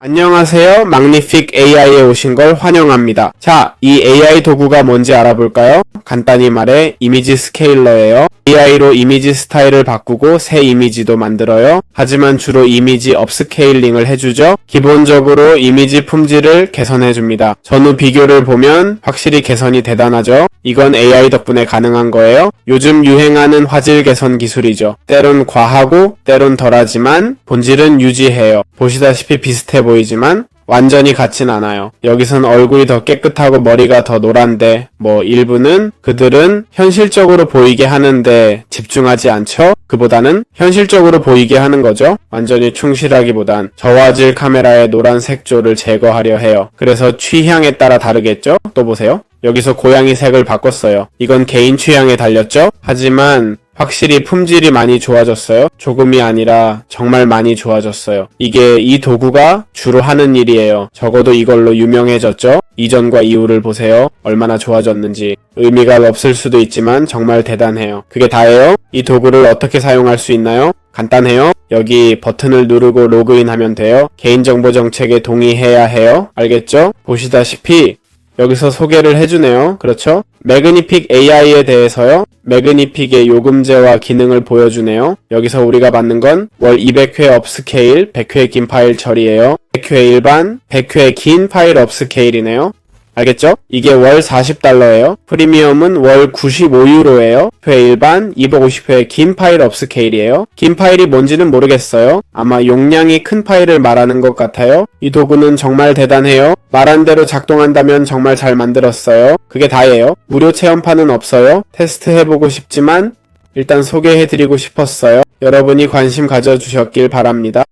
안녕하세요. magnific AI에 오신 걸 환영합니다. 자, 이 AI 도구가 뭔지 알아볼까요? 간단히 말해 이미지 스케일러예요. AI로 이미지 스타일을 바꾸고 새 이미지도 만들어요. 하지만 주로 이미지 업스케일링을 해주죠. 기본적으로 이미지 품질을 개선해줍니다. 전후 비교를 보면 확실히 개선이 대단하죠. 이건 AI 덕분에 가능한 거예요. 요즘 유행하는 화질 개선 기술이죠. 때론 과하고 때론 덜하지만 본질은 유지해요. 보시다시피 비슷해 보이지만 완전히 같진 않아요. 여기선 얼굴이 더 깨끗하고 머리가 더 노란데 뭐 일부는 그들은 현실적으로 보이게 하는데 집중하지 않죠? 그보다는 현실적으로 보이게 하는 거죠. 완전히 충실하기보단 저화질 카메라의 노란 색조를 제거하려 해요. 그래서 취향에 따라 다르겠죠? 또 보세요. 여기서 고양이 색을 바꿨어요. 이건 개인 취향에 달렸죠? 하지만 확실히 품질이 많이 좋아졌어요. 조금이 아니라 정말 많이 좋아졌어요. 이게 이 도구가 주로 하는 일이에요. 적어도 이걸로 유명해졌죠? 이전과 이후를 보세요. 얼마나 좋아졌는지. 의미가 없을 수도 있지만 정말 대단해요. 그게 다예요? 이 도구를 어떻게 사용할 수 있나요? 간단해요. 여기 버튼을 누르고 로그인 하면 돼요. 개인정보 정책에 동의해야 해요. 알겠죠? 보시다시피 여기서 소개를 해주네요. 그렇죠? 매그니픽 AI에 대해서요. 매그니픽의 요금제와 기능을 보여주네요. 여기서 우리가 받는 건 월 200회 업스케일, 100회 긴 파일 처리예요. 100회 일반, 100회 긴 파일 업스케일이네요. 알겠죠? 이게 월 40달러예요. 프리미엄은 월 95유로예요. 회 일반, 250회 긴 파일 업스케일이에요. 긴 파일이 뭔지는 모르겠어요. 아마 용량이 큰 파일을 말하는 것 같아요. 이 도구는 정말 대단해요. 말한 대로 작동한다면 정말 잘 만들었어요. 그게 다예요. 무료 체험판은 없어요. 테스트 해보고 싶지만 일단 소개해드리고 싶었어요. 여러분이 관심 가져주셨길 바랍니다.